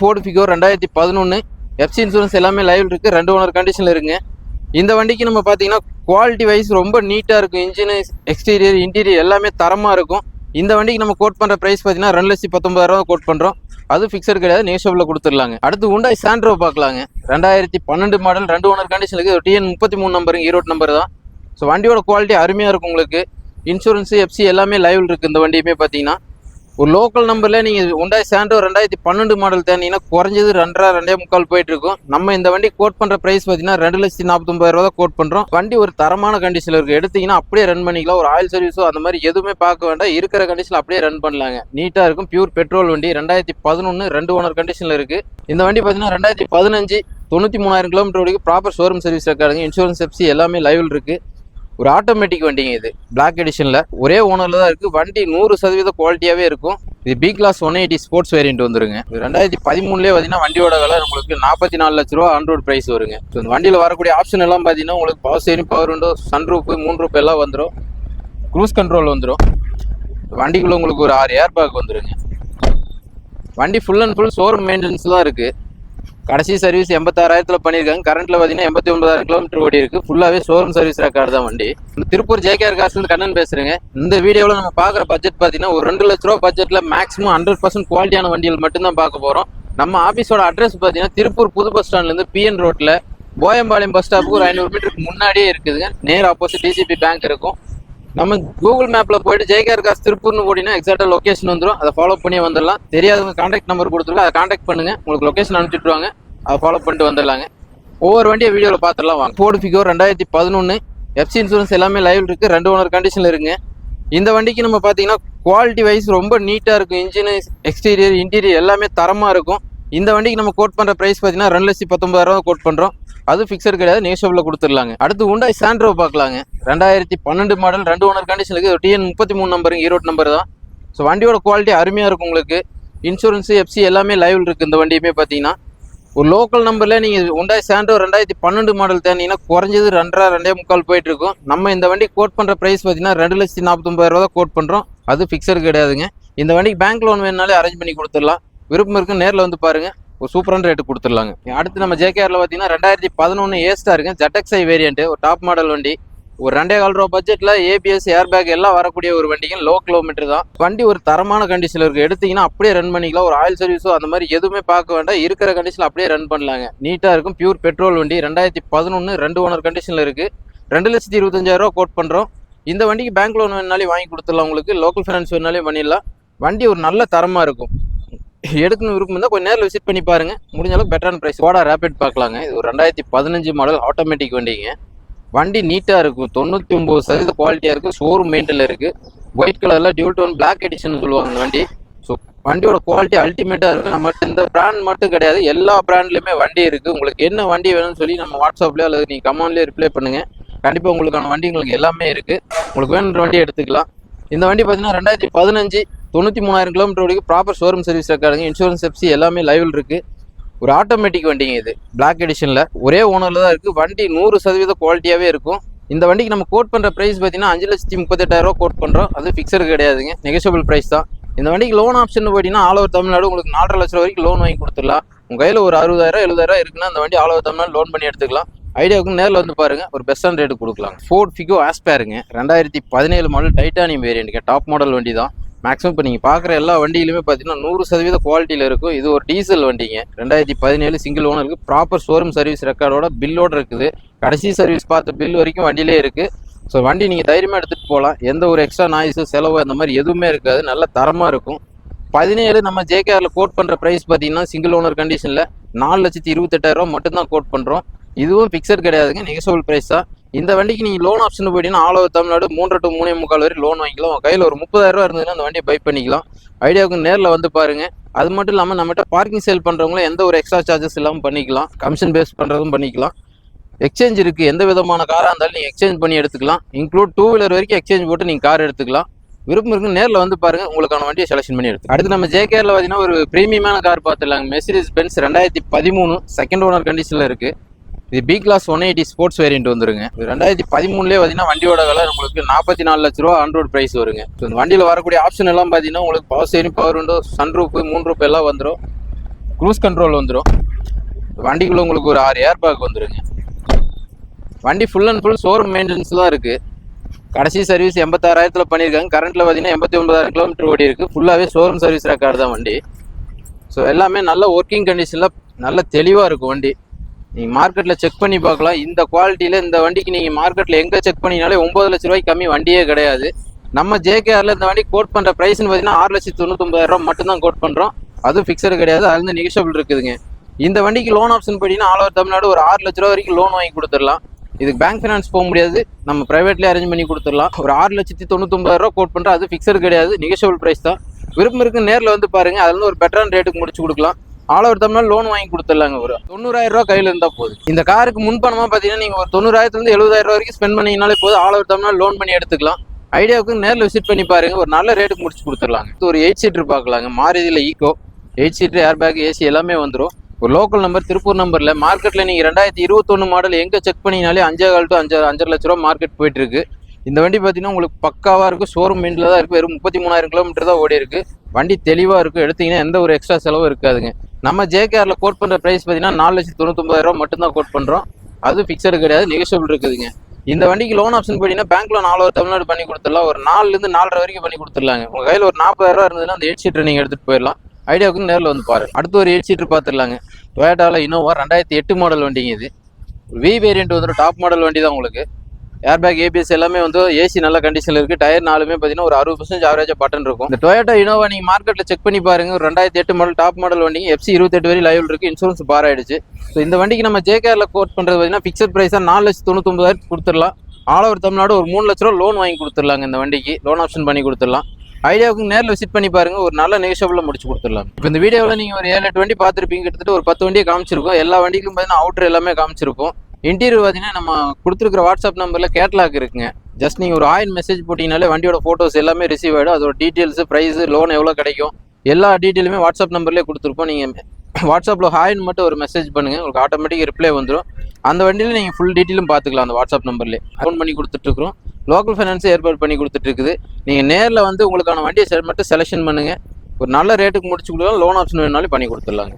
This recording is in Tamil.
ஃபோர்டு ஃபிகோ ரெண்டாயிரத்தி பதினொன்று எஃப்சி இன்சூரன்ஸ் எல்லாமே லைவ் இருக்குது ரெண்டு ஓனர் கண்டிஷனில் இருக்குங்க இந்த வண்டிக்கு நம்ம பார்த்தீங்கன்னா குவாலிட்டி வைஸ் ரொம்ப நீட்டாக இருக்கும். இன்ஜின் எக்ஸ்டீரியர் இன்டீரியர் எல்லாமே தரமாக இருக்கும். இந்த வண்டிக்கு நம்ம கோட் பண்ணுற ப்ரைஸ் பார்த்தீங்கன்னா ரெண்டு லட்சத்தி பத்தொன்பதாயிரம் கோட் பண்ணுறோம் அது ஃபிக்ஸட் கிடையாது நேஷபிளில் கொடுத்துடலாங்க. அடுத்து உண்டாய் சாண்ட்ரோ பார்க்கலாங்க. ரெண்டாயிரத்தி பன்னெண்டு மாடல் ரெண்டு ஓனர் கண்டிஷன் இருக்குது டிஎன் முப்பத்தி மூணு நம்பருங்க ஈரோடு நம்பர் தான். ஸோ வண்டியோட குவாலிட்டி அருமையாக இருக்கும் உங்களுக்கு. இன்சூரன்ஸு எஃப்சி எல்லாமே லைவில் இருக்குது இந்த வண்டியுமே பார்த்தீங்கன்னா ஒரு லோக்கல் நம்பரில் நீங்கள் உண்டாய் சாண்டோ ரெண்டாயிரத்தி பன்னெண்டு மாடல் தேனீங்கன்னா குறைஞ்சது ரெண்டரை ரெண்டே முக்கால் போயிட்டு இருக்கும் நம்ம இந்த வண்டி கோட் பண்ணுற ப்ரைஸ் பார்த்தீங்கன்னா ரெண்டு லட்சத்தி நாற்பத்தொம்பது ரூபா கோட் பண்ணுறோம் வண்டி ஒரு தரமான கண்டிஷனில் இருக்குது எடுத்தீங்கன்னா அப்படியே ரன் பண்ணிக்கலாம். ஒரு ஆயில் சர்வீஸோ அந்த மாதிரி எதுவுமே பார்க்க வேண்டாம். இருக்கிற கண்டிஷனில் அப்படியே ரன் பண்ணலாங்க. நீட்டாக இருக்கும். பியூர் பெட்ரோல் வண்டி. ரெண்டாயிரத்தி பதினொன்று ரெண்டு ஓனர் கண்டிஷனில் இருக்குது இந்த வண்டி பார்த்தீங்கன்னா ரெண்டாயிரத்தி பதினஞ்சு தொண்ணூற்றி மூணாயிரம் கிலோமீட்டர் வரைக்கும் ப்ராப்பர் ஷோரூம் சர்வீஸ் இருக்காருங்க இன்சூரன்ஸ் எப்சி எல்லாமே லைவில் இருக்குது ஒரு ஆட்டோமேட்டிக் வண்டிங்க இது. பிளாக் எடிஷனில் ஒரே ஓனரில் தான் இருக்குது வண்டி நூறு சதவீத குவாலிட்டியாகவே இருக்கும். இது B class one eighty sports variant வந்துருங்க. ரெண்டாயிரத்தி பதிமூணுலேயே பார்த்தீங்கன்னா வண்டியோட விலை உங்களுக்கு நாற்பத்தி நாலு லட்ச ரூபா ஆன்ரோட் ப்ரைஸ் வருங்க. ஸோ இந்த வண்டியில் வரக்கூடிய ஆப்ஷன் எல்லாம் பார்த்தீங்கன்னா உங்களுக்கு power steering power window sunroof மூணு ரூப் எல்லாம் வந்துடும் க்ரூஸ் கண்ட்ரோல் வந்துடும் வண்டிக்குள்ளே உங்களுக்கு ஒரு ஆறு ஏர் பேக் வந்துருங்க. வண்டி full and full showroom maintenance தான் இருக்குது கடைசி சர்வீஸ் எண்பத்தாறாயிரத்தில் பண்ணியிருக்காங்க. கரண்ட்டில் பார்த்தீங்கன்னா எண்பத்தி ஒன்பதாயிரம் கிலோமீட்டர் ஓடி இருக்கு. ஃபுல்லாகவே ஷோரூம் சர்வீஸ் ரெக்கார்டு தான் வண்டி. இந்த திருப்பூர் ஜேகேஆர் காசுலேருந்து கண்ணன் பேசுகிறேங்க இந்த வீடியோவில் நம்ம பார்க்குற பட்ஜெட் பார்த்தீங்கன்னா ஒரு ரெண்டு லட்ச ரூபா பட்ஜெட்டில் மேக்ஸிமம் ஹண்ட்ரட் பர்சன்ட் குவாலிட்டியான வண்டிகள் மட்டும்தான் பார்க்க போகிறோம் நம்ம ஆஃபீஸோட அட்ரஸ் பார்த்தீங்கன்னா திருப்பூர் புது பஸ் ஸ்டாண்ட்லேருந்து பிஎன் ரோட்டில் போயம்பாளையம் பஸ் ஸ்டாப்புக்கு ஒரு ஐநூறு மீட்டருக்கு முன்னாடியே இருக்குதுங்க. நேர் ஆப்போசிட் டிசிபி பேங்க் இருக்கும். நம்ம கூகுள் மேப்பில் போயிட்டு ஜெய்கேஆர் காசு திருப்பூர்னு போட்டிங்கன்னா எக்ஸாக்டாக லொக்கேஷன் வந்துடும் அதை ஃபாலோ பண்ணி வந்துடலாம். தெரியாதவங்க காண்டாக்ட் நம்பர் கொடுத்துருக்கோம் அதை காண்டாக்ட் பண்ணுங்க. உங்களுக்கு லொக்கேஷன் அனுப்பிச்சுட்ருவாங்க அதை ஃபாலோ பண்ணிட்டு வந்துடலாங்க. ஒவ்வொரு வண்டியை வீடியோவில் பார்த்துடலாம். வாங்க. ஃபோர்டு ஃபிகோ ரெண்டாயிரத்தி பதினொன்று எஃப்சி இன்சூரன்ஸ் எல்லாமே லைவ் இருக்குது ரெண்டு ஓனர் கண்டிஷனில் இருக்குங்க இந்த வண்டிக்கு நம்ம பார்த்தீங்கன்னா குவாலிட்டி வைஸ் ரொம்ப நீட்டாக இருக்கும். இன்ஜின் எக்ஸ்டீரியர் இன்டீரியர் எல்லாமே தரமாக இருக்கும். இந்த வண்டிக்கு நம்ம கோட் பண்ணுற ப்ரைஸ் பார்த்தீங்கன்னா ரெண்டு லட்சத்தி பத்தொம்பதாயிரம் கோட் பண்ணுறோம் அது ஃபிக்ஸட் கிடையாது. நேஷபிளில் கொடுத்துடலாங்க. அடுத்து உண்டாய் சாண்ட்ரோ பார்க்கலாங்க. ரெண்டாயிரத்தி பன்னெண்டு மாடல் ரெண்டு ஓனர் கண்டிஷனுக்கு டிஎன் முப்பத்தி மூணு நம்பருங்க ஈரோடு நம்பர் தான். ஸோ வண்டியோட குவாலிட்டி அருமையாக இருக்கும் உங்களுக்கு. இன்சூரன்ஸு எஃப்சி எல்லாமே லைவில் இருக்குது இந்த வண்டியுமே பார்த்தீங்கன்னா. ஒரு லோக்கல் நம்பரில் நீங்கள் உண்டாய் சாண்டோ ரெண்டாயிரத்தி பன்னெண்டு மாடல் தேனீங்கன்னா குறைஞ்சது ரெண்டரை ரெண்டே முக்கால் போயிட்டு இருக்கும் நம்ம இந்த வண்டி கோட் பண்ணுற ப்ரைஸ் பார்த்தீங்கன்னா ரெண்டு லட்சத்தி நாற்பத்தொம்பது தான் கோட் பண்ணுறோம் அது ஃபிக்ஸர் கிடையாதுங்க. இந்த வண்டிக்கு பேங்க் லோன் வேணுனாலே அரேஞ்ச் பண்ணி கொடுத்துடலாம். விருப்பம் இருக்கு நேரில் வந்து பாருங்க. ஒரு சூப்பரான ரேட்டு கொடுத்துடலாங்க. அடுத்து நம்ம ஜேகேஆரில் பார்த்தீங்கன்னா ரெண்டாயிரத்தி பதினொன்று ஏஸ்டாக இருக்குது ஜெட்டக்ஸை வேரியண்ட்டு ஒரு டாப் மாடல் வண்டி. ஒரு ரெண்டே கால் ரூபா பட்ஜெட்டில் ஏபிஎஸ் ஏர் பேக் எல்லாம் வரக்கூடிய ஒரு வண்டிங்க லோ கிலோமீட்டர் தான். வண்டி ஒரு தரமான கண்டிஷனில் இருக்குது எடுத்தீங்கன்னா அப்படியே ரன் பண்ணிக்கலாம். ஒரு ஆயில் சர்வீஸோ அந்த மாதிரி எதுவுமே பார்க்க வேண்டாம். இருக்கிற கண்டிஷனில் அப்படியே ரன் பண்ணலாங்க. நீட்டாக இருக்கும். பியூர் பெட்ரோல் வண்டி. ரெண்டாயிரத்தி பதினொன்று ரெண்டு ஓனர் கண்டிஷனில் இருக்குது ரெண்டு லட்சத்தி இருபத்தஞ்சாயிரரூவா கோட் பண்ணுறோம் இந்த வண்டிக்கு பேங்க் லோன் வேணாலே வாங்கி கொடுத்துடலாம் உங்களுக்கு. லோக்கல் ஃபைனான்ஸ் வேணாலும் பண்ணிடலாம். வண்டி ஒரு நல்ல தரமாக இருக்கும். எடுக்கணும் விருப்பம் இருந்தால் கொஞ்சம் நேரில் விசிட் பண்ணி பாருங்க. முடிஞ்ச அளவுக்கு பெட்டரான ப்ரைஸ் கோடா ரேபிட் பார்க்கலாங்க. இது ஒரு ரெண்டாயிரத்தி பதினஞ்சு மாடல் ஆட்டோமேட்டிக் வண்டிங்க. வண்டி நீட்டாக இருக்கும். தொண்ணூற்றி ஒம்பது சதவீத குவாலிட்டியாக இருக்குது ஷோரூம் மெயின்டில் இருக்குது ஒயிட் கலரில் டியூ டோன் பிளாக் எடிஷன் சொல்லுவாங்க வண்டி. ஸோ வண்டியோட குவாலிட்டி அல்டிமேட்டாக இருக்குது நம்மகிட்ட இந்த பிராண்ட் மட்டும் கிடையாது. எல்லா பிராண்ட்லையுமே வண்டி இருக்குது உங்களுக்கு என்ன வண்டி வேணும்னு சொல்லி நம்ம வாட்ஸ்அப்லேயோ அல்லது நீங்கள் கமெண்ட்லேயே ரிப்ளை பண்ணுங்கள் கண்டிப்பாக உங்களுக்கான வண்டி உங்களுக்கு எல்லாமே இருக்குது உங்களுக்கு வேணுன்ற வண்டி எடுத்துக்கலாம். இந்த வண்டி பார்த்தீங்கன்னா ரெண்டாயிரத்தி பதினஞ்சு தொண்ணூற்றி மூணாயிரம் கிலோமீட்டர் வரைக்கும் ப்ராப்பர் ஷோரூம் சர்வீஸ் இருக்காருங்க இன்சூரன்ஸ் எப்சி எல்லாமே லைவில் இருக்குது ஒரு ஆட்டோமேட்டிக் வண்டிங்க இது. பிளாக் எடிஷனில் ஒரே ஓனரில் தான் இருக்குது வண்டி நூறு சதவீத குவாலிட்டியாகவே இருக்கும். இந்த வண்டிக்கு நம்ம கோட் பண்ணுற ப்ரைஸ் பார்த்தீங்கன்னா அஞ்சு லட்சத்தி முப்பத்தெட்டாயிரரூவா கோட் பண்ணுறோம் அது ஃபிக்ஸடு கிடையாதுங்க. நெகஷியபிள் ப்ரைஸ் தான். இந்த வண்டிக்கு லோன் ஆப்ஷன் போயிட்டீங்கன்னா ஆல் ஓவர் தமிழ்நாடு உங்களுக்கு நாலரை லட்சம் வரைக்கும் லோன் வாங்கி கொடுத்துடலாம். உங்கள் கையில் ஒரு அறுபதாயிரம் எழுபதாயிரம் இருக்குன்னா அந்த வண்டி ஆல் ஓவர் தமிழ்நாடு லோன் பண்ணி எடுத்துக்கலாம். ஐடியாவுக்கு நேரில் வந்து பாருங்க. ஒரு பெஸ்டான ரேட்டு கொடுக்கலாம். ஃபோர்ட் ஃபிகோ ஆஸ்பேருங்க ரெண்டாயிரத்தி பதினேழு மாடல் டைட்டானியம் வேரியண்ட்டுங்க டாப் மாடல் வண்டி தான். மேக்ஸிமம் இப்போ நீங்கள் பார்க்குற எல்லா வண்டியிலுமே பார்த்தீங்கன்னா நூறு சதவீத குவாலிட்டியில் இருக்கும். இது ஒரு டீசல் வண்டிங்க. ரெண்டாயிரத்தி பதினேழு சிங்கிள் ஓனருக்கு ப்ராப்பர் ஷோரூம் சர்வீஸ் ரெக்கார்டோட பில்லோட இருக்குது. கடைசி சர்வீஸ் பார்த்த பில் வரைக்கும் வண்டியிலே இருக்குது ஸோ வண்டி நீங்கள் தைரியமாக எடுத்துகிட்டு போகலாம் எந்த ஒரு எக்ஸ்ட்ரா நாய்ஸு செலவு அந்த மாதிரி எதுவுமே இருக்காது. நல்ல தரமாக இருக்கும். பதினேழு நம்ம ஜேகேஆரில் கோட் பண்ணுற ப்ரைஸ் பார்த்தீங்கன்னா சிங்கிள் ஓனர் கண்டிஷனில் நாலு லட்சத்தி இருபத்தெட்டாயிரம் மட்டும்தான் கோட் பண்ணுறோம் இதுவும் ஃபிக்ஸட் கிடையாதுங்க. நெகசபிள் ப்ரைஸ் தான். இந்த வண்டிக்கு நீங்கள் லோன் ஆப்ஷன் போயிட்டீங்கன்னா ஆல் ஓவர் தமிழ்நாடு மூன்று டு மூணே முக்கால் வரை லோன் வாங்கிக்கலாம். உங்கள் கையில் ஒரு முப்பதாயிரம் இருந்ததுன்னா அந்த வண்டியை பை பண்ணிக்கலாம். ஐடியாவுக்கு நேரில் வந்து பாருங்க. அது மட்டும் இல்லாமல் நம்மகிட்ட பார்க்கிங் சேல் பண்ணுறவங்களும் எந்த ஒரு எக்ஸ்ட்ரா சார்ஜஸ் இல்லாமல் பண்ணிக்கலாம். கமிஷன் பேஸ் பண்ணுறதும் பண்ணிக்கலாம். எக்ஸ்சேஞ்ச் இருக்குது எந்த விதமான காராக இருந்தாலும் நீங்கள் எக்ஸ்சேஞ்ச் பண்ணி எடுத்துக்கலாம். இன்க்ளூட் டூ வீலர் வரைக்கும் எக்ஸ்சேஞ்ச் போட்டு நீங்கள் கார் எடுத்துக்கலாம். விருப்பம் இருக்கு நேரில் வந்து பாருங்க. உங்களுக்கான வண்டியை செலக்ஷன் பண்ணி எடுத்து அடுத்து நம்ம ஜேகேஆரில் பார்த்தீங்கன்னா ஒரு ப்ரீமியமான கார் பார்த்துடலாங்க. மெர்சிடிஸ் பென்ஸ் ரெண்டாயிரத்தி பதிமூணு செகண்ட் ஓனர் கண்டிஷனில் இருக்குது இது B class one eighty sports variant வந்துருங்க. ரெண்டாயிரத்தி பதிமூணுலேயே பார்த்தீங்கன்னா வண்டியோட விலை உங்களுக்கு நாற்பத்தி நாலு லட்ச ரூபா ஆண்ட்ராய்டு ப்ரைஸ் வருங்க. ஸோ இந்த வண்டியில் வரக்கூடிய ஆப்ஷன் எல்லாம் பார்த்தீங்கன்னா உங்களுக்கு power steering power window sunroof மூணு ரூப் எல்லாம் வந்துடும் க்ரூஸ் கண்ட்ரோல் வந்துடும் வண்டிக்குள்ளே உங்களுக்கு ஒரு ஆறு ஏர் பேக் வந்துருங்க. வண்டி full and full showroom maintenance தான் இருக்குது கடைசி சர்வீஸ் எண்பத்தாறாயிரத்தில் பண்ணியிருக்காங்க. கரண்ட்டில் பார்த்தீங்கன்னா எண்பத்தி ஒன்பதாயிரம் கிலோமீட்டர் ஓடி இருக்குது ஃபுல்லாகவே ஷோரூம் சர்வீஸ் ரெக்கார்டு தான் வண்டி. ஸோ எல்லாமே நல்ல ஒர்க்கிங் கண்டிஷனில் நல்ல தெளிவாக இருக்கும் வண்டி. நீங்கள் மார்க்கெட்டில் செக் பண்ணி பார்க்கலாம். இந்த குவாலிட்டியில் இந்த வண்டிக்கு நீங்கள் மார்க்கெட்டில் எங்கே செக் பண்ணினாலே ஒம்பது லட்ச ரூபாய்க்கு கம்மி வண்டியே கிடையாது. நம்ம ஜேகேஆரில் இந்த வண்டி கோட் பண்ணுற ப்ரைஸ்னு பார்த்தீங்கன்னா ஆறு லட்சத்தி தொண்ணூத்தொம்பதாயிரம் ரூபா மட்டும்தான் கோட் பண்ணுறோம் அதுவும் ஃபிக்ஸடு கிடையாது. அது வந்து நெகிஷபிள் இருக்குதுங்க. இந்த வண்டிக்கு லோன் ஆப்ஷன் பார்த்தீங்கன்னா ஆல் ஓவர் தமிழ்நாடு ஒரு ஆறு லட்ச ரூபா வரைக்கும் லோன் வாங்கி கொடுத்துடலாம். இதுக்கு பேங்க் ஃபினான்ஸ் போக முடியாது. நம்ம ப்ரைவேட்லேயே அரேஞ்ச் பண்ணி கொடுத்துடலாம். ஒரு ஆறு லட்சத்தி தொண்ணூத்தொம்பதாயிரம் ரூபா கோட் பண்ணுறோம் அது ஃபிக்ஸடு கிடையாது. நெகிஷபிள் ப்ரைஸ் தான். விருப்பம் இருக்குன்னு நேரில் வந்து பாருங்கள் அதுலேருந்து ஒரு பெட்டரான ரேட்டுக்கு முடிச்சு கொடுக்கலாம். ஆல் ஓவர் தமிழ்நாடு லோன் வாங்கி கொடுத்துடலாங்க ஒரு தொண்ணூறாயிரம் ரூபா கையில் இருந்தால் போதும். இந்த காருக்கு முன்பணமா பார்த்தீங்கன்னா நீங்கள் ஒரு தொண்ணூறாயிரத்துலேருந்து எழுபதாயிரம் ரூபா வரைக்கும் ஸ்பெண்ட் பண்ணீங்கனாலே போதும். ஆல் ஓவர் தமிழ்நாடு லோன் பண்ணி எடுத்துக்கலாம். ஐடியாவுக்கு நேரில் விசிட் பண்ணி பாருங்க. ஒரு நல்ல ரேட்டுக்கு முடிச்சு கொடுத்துடலாங்க. இது ஒரு எயிட் சீட்டர் பார்க்கலாங்க. மாறுதியில் Eeco eight seater airbag AC எல்லாமே வந்துடும் ஒரு லோக்கல் நம்பர் திருப்பூர் நம்பரில் மார்க்கெட்டில் நீங்கள் ரெண்டாயிரத்தி இருபத்தொன்று மாடல் எங்கே செக் பண்ணினாலே அஞ்சே கால் டு அஞ்சு அஞ்சரை லட்ச ரூபா மார்க்கெட் போயிட்டு இருக்கு. இந்த வண்டி பார்த்தீங்கன்னா உங்களுக்கு பக்காவாக இருக்கும். ஷோரூம் மெண்டில் தான் இருக்குது வெறும் முப்பத்தி மூணாயிரம் கிலோமீட்டர் தான் ஓடி இருக்கு வண்டி தெளிவாக இருக்கும். எடுத்தீங்கன்னா எந்த ஒரு எக்ஸ்ட்ரா செலவும் இருக்காதுங்க. நம்ம ஜேகேஆரில் கோட் பண்ணுற ப்ரைஸ் பார்த்தீங்கன்னா நாலு லட்சத்தி தொண்ணூத்தொம்பதாயிரம் ரூபா மட்டும்தான் கோட் பண்ணுறோம் அது ஃபிக்ஸடு கிடையாது நெகோஷியபிள் இருக்குதுங்க. இந்த வண்டிக்கு லோன் ஆப்ஷன் பார்த்தீங்கன்னா பேங்க்ல நாலு ஒரு தமிழ்நாடு பண்ணி கொடுத்துடலாம். ஒரு நாலுலேருந்து நாலரை வரைக்கும் பண்ணி கொடுத்துடலாங்க. உங்கள் கையில் ஒரு நாற்பதாயிரம் இருந்ததுன்னா அந்த எயிட் சீட்டர் நீங்கள் எடுத்துகிட்டு போயிடலாம். ஐடியாவுக்கு நேரில் வந்து பாருங்க. அடுத்து ஒரு எயிட் சீட்டர் பார்த்துடலாங்க. டொயேட்டாவில் இனோவா ரெண்டாயிரத்தி எட்டு மாடல் வண்டிங்க இது. வி வேரியன்ட் வந்துடும் டாப் மாடல் வண்டி தான் உங்களுக்கு. ஏர் பேக் ஏபிஎஸ் எல்லாமே வந்து ஏசி நல்ல கண்டிஷனில் இருக்குது டயர் நாலுமே பார்த்தீங்கன்னா ஒரு அறுபது பர்சன்ட் ஆவரேஜாக பட்டன் இருக்கும். இந்த டொயோட்டா இனோவா நீங்கள் மார்க்கெட்டில் செக் பண்ணி பாருங்க. ஒரு ரெண்டாயிரத்தி எட்டு மாடல் டாப் மாடல் வண்டி எஃப்சி இருபத்தெட்டு வரை லைவ் இருக்குது இன்சூரன்ஸ் பார் ஆயிடுச்சு. ஸோ இந்த வண்டிக்கு நம்ம ஜேகேஆரில் கோட் பண்ணுறது பார்த்தீங்கன்னா ஃபிக்ஸட் ப்ரைஸாக நாலு லட்சத்தி தொண்ணூத்தொம்பதாயிரத்து கொடுத்துடலாம். ஆல் ஓவர் தமிழ்நாடு ஒரு மூணு லட்ச ரூபா லோன் வாங்கி கொடுத்துடலாங்க இந்த வண்டிக்கு. லோன் ஆப்ஷன் பண்ணி கொடுத்துடலாம். ஐடியாவுக்கு நேரில் விசிட் பண்ணி பாருங்க. ஒரு நல்ல நெகோஷியபிளில் முடிச்சு கொடுத்துடலாம். இப்போ இந்த வீடியோவில் நீங்கள் ஒரு ஏழு எட்டு வண்டி பார்த்துருப்பீங்க. கிட்டத்தட்ட ஒரு பத்து வண்டியை காமிச்சிருக்கோம். எல்லா வண்டிக்கும் பார்த்தீங்கன்னா அவுட்டர் எல்லாமே காமிச்சிருப்போம். இன்டீரியர் பார்த்தீங்கன்னா நம்ம கொடுத்துருக்குற வாட்ஸ்அப் நம்பரில் கேட்லாக் இருக்குங்க. ஜஸ்ட் நீங்கள் ஒரு ஆயின் மெசேஜ் போட்டிங்கனாலே வண்டியோட ஃபோட்டோஸ் எல்லாமே ரிசீவ் ஆகிடும் அதோட டீட்டெயில்ஸ் ப்ரைஸு லோன் எவ்வளோ கிடைக்கும். எல்லா டீட்டெயிலுமே வாட்ஸ்அப் நம்பர்லேயே கொடுத்துருப்போம். நீங்கள் வாட்ஸ்அப்பில் ஹாய்னு மட்டும் ஒரு மெசேஜ் பண்ணுங்கள் உங்களுக்கு ஆட்டோமேட்டிக் ரிப்ளை வந்துடும் அந்த வண்டியில் நீங்கள் ஃபுல் டீட்டெயிலும் பார்த்துக்கலாம் அந்த வாட்ஸ்அப் நம்பர்லேயே ஃபோன் பண்ணி கொடுத்துட்ருக்குறோம். லோக்கல் ஃபைனான்ஸே ஏற்பாடு பண்ணி கொடுத்துட்ருக்குது. நீங்கள் நேரில் வந்து உங்களுக்கான வண்டியை மட்டும் செலெக்ஷன் பண்ணுங்கள் ஒரு நல்ல ரேட்டுக்கு முடிச்சு கொடுக்கலாம். லோன் ஆப்ஷன் வேணாலும் பண்ணி கொடுத்துடலாங்க.